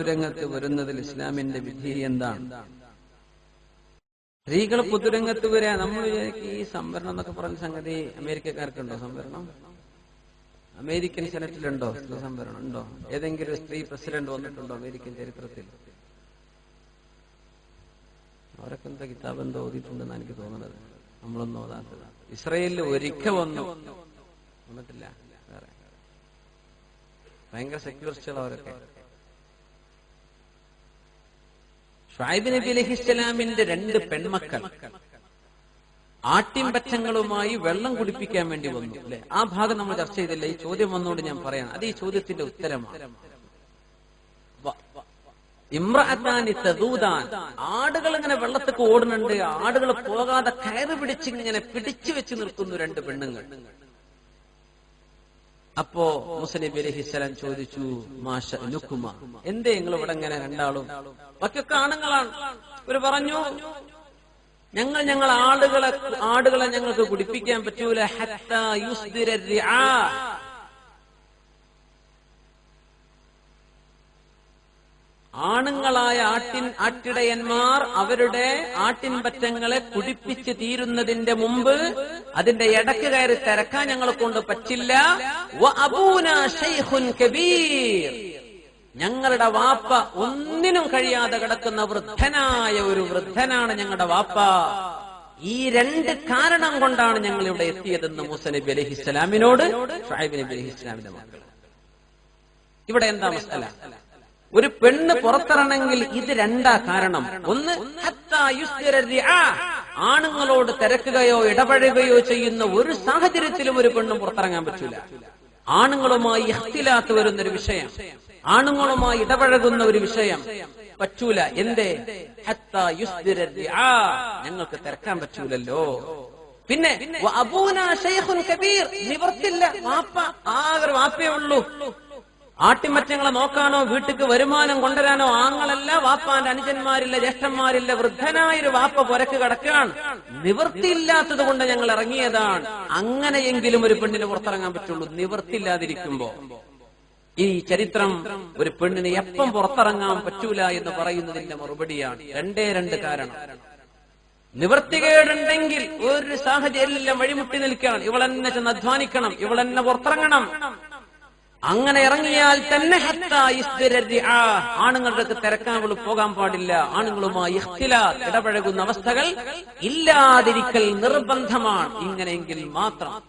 പൊതുരംഗത്ത് വരുന്നതിൽ ഇസ്ലാമിന്റെ വിധി എന്താണ്? സ്ത്രീകൾ പൊതുരംഗത്ത് വരിക നമ്മൾ ഈ സംവരണം എന്നൊക്കെ പറഞ്ഞ സംഗതി അമേരിക്കക്കാർക്കുണ്ടോ സംവരണം? അമേരിക്കൻ സെനറ്റിലുണ്ടോ സ്ത്രീ സംവരണം? ഉണ്ടോ? ഏതെങ്കിലും സ്ത്രീ പ്രസിഡന്റ് വന്നിട്ടുണ്ടോ അമേരിക്കൻ ചരിത്രത്തിൽ? അവരൊക്കെ എന്താ കിതാബ് എന്തോ ഓതിയിട്ടുണ്ടെന്ന് എനിക്ക് തോന്നുന്നത്. നമ്മളൊന്നും ഓതാത്തത്. ഇസ്രയേലിൽ ഒരിക്കൽ വന്നു. വന്നിട്ടില്ല. ഭയങ്കര സെക്യൂരിസ്റ്റുകൾ അവരൊക്കെ. ഷുഐബ് നബി രണ്ട് പെൺമക്കൾ ആട്ടിൻപറ്റങ്ങളുമായി വെള്ളം കുടിപ്പിക്കാൻ വേണ്ടി വന്നു. അല്ലെ? ആ ഭാഗം നമ്മൾ ചർച്ച ചെയ്തില്ല. ഈ ചോദ്യം വന്നോട് ഞാൻ പറയാം. അത് ഈ ചോദ്യത്തിന്റെ ഉത്തരമാണ്. വ- തദൂദാൻ ആടുകൾ ഇങ്ങനെ വെള്ളത്തേക്ക് ഓടുന്നുണ്ട്. ആടുകൾ പോകാതെ കയറ് പിടിച്ച് ഇങ്ങനെ പിടിച്ചു വെച്ച് നിർത്തുന്നു രണ്ട് പെണ്ണുങ്ങൾ. അപ്പോ മുസ്ലിം അലഹിസ്സലാം ചോദിച്ചു മാഷ നുക്കുമ എന്തേ നിങ്ങൾ ഇവിടെ ഇങ്ങനെ രണ്ടാളും? ബാക്കിയൊക്കെ ആണുങ്ങളാണ്. ഇവർ പറഞ്ഞു ഞങ്ങൾ ഞങ്ങൾ ആടുകളെ ആടുകളെ ഞങ്ങൾക്ക് കുടിപ്പിക്കാൻ പറ്റൂല. ഹത്താ ആണുങ്ങളായ ആട്ടിൻ ആട്ടിടയന്മാർ അവരുടെ ആട്ടിൻപറ്റങ്ങളെ കുടിപ്പിച്ച് തീരുന്നതിന്റെ മുമ്പ് അതിന്റെ ഇടയ്ക്ക് കയറി തിരക്കാൻ ഞങ്ങളെ കൊണ്ട് പറ്റില്ല. ഞങ്ങളുടെ വാപ്പ ഒന്നിനും കഴിയാതെ കിടക്കുന്ന വൃദ്ധനായ ഒരു വൃദ്ധനാണ് ഞങ്ങളുടെ വാപ്പ. ഈ രണ്ട് കാരണം കൊണ്ടാണ് ഞങ്ങൾ ഇവിടെ എത്തിയതെന്ന് മൂസ നബി അലഹി ഇസ്ലാമിനോട് ഷുഐബ് നബി അലഹി ഇസ്ലാമിന്റെ മക്കൾ ഇവിടെ എന്താ മസല? ഒരു പെണ്ണ് പുറത്തിറണമെങ്കിൽ ഇത് രണ്ടാ കാരണം. ഒന്ന്. ആണുങ്ങളോട് തിരക്കുകയോ ഇടപഴകുകയോ ചെയ്യുന്ന ഒരു സാഹചര്യത്തിലും ഒരു പെണ്ണും പുറത്തിറങ്ങാൻ പറ്റൂല. ആണുങ്ങളുമായി ഇഹ്തിലാത്ത് വരുന്ന ഒരു വിഷയം ആണുങ്ങളുമായി ഇടപഴകുന്ന ഒരു വിഷയം പറ്റൂല. റിആ. ഞങ്ങൾക്ക് തിരക്കാൻ പറ്റൂലല്ലോ. പിന്നെ അബൂന ഷെയ്ഖുൻ കബീർ. നിവർത്തില്ല. വാപ്പ ആകെ വാപ്പേ ഉള്ളൂ. ആട്ടിമറ്റങ്ങളെ നോക്കാനോ വീട്ടിക്ക് വരുമാനം കൊണ്ടുവരാനോ ആങ്ങളല്ല വാപ്പാന്റെ അനുജന്മാരില്ല ജ്യേഷ്ഠന്മാരില്ല വൃദ്ധനായൊരു വാപ്പ പുരക്ക് കിടക്കുകയാണ്. നിവൃത്തിയില്ലാത്തത് കൊണ്ട് ഞങ്ങൾ ഇറങ്ങിയതാണ്. അങ്ങനെയെങ്കിലും ഒരു പെണ്ണിന് പുറത്തിറങ്ങാൻ പറ്റുള്ളൂ. നിവൃത്തിയില്ലാതിരിക്കുമ്പോ. ഈ ചരിത്രം ഒരു പെണ്ണിന് എപ്പം പുറത്തിറങ്ങാൻ പറ്റൂല എന്ന് പറയുന്നതിന്റെ മറുപടിയാണ്. രണ്ടേ രണ്ട് കാരണം. നിവർത്തികേടുണ്ടെങ്കിൽ ഒരു സാഹചര്യം വഴിമുട്ടി നിൽക്കാൻ. ഇവളെന്നെ ചെന്ന് അധ്വാനിക്കണം ഇവളെന്നെ പുറത്തിറങ്ങണം. അങ്ങനെ ഇറങ്ങിയാൽ തന്നെ. ആണുങ്ങളുടെ അടുത്ത് പോകാൻ പാടില്ല. ആണുങ്ങളുമായി ഇടപഴകുന്ന അവസ്ഥകൾ ഇല്ലാതിരിക്കൽ നിർബന്ധമാണ്. ഇങ്ങനെയെങ്കിൽ മാത്രം.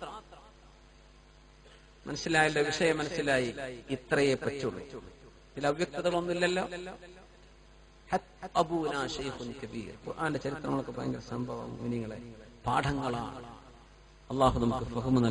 മനസ്സിലായല്ലോ വിഷയം മനസ്സിലായി. ഇത്രയേ പറ്റുള്ളൂ. ചില അവ്യക്തതകളൊന്നുമില്ലല്ലോ. ചരിത്രങ്ങളൊക്കെ ഭയങ്കര സംഭവം പാഠങ്ങളാണ്. അള്ളാഹു നമുക്ക്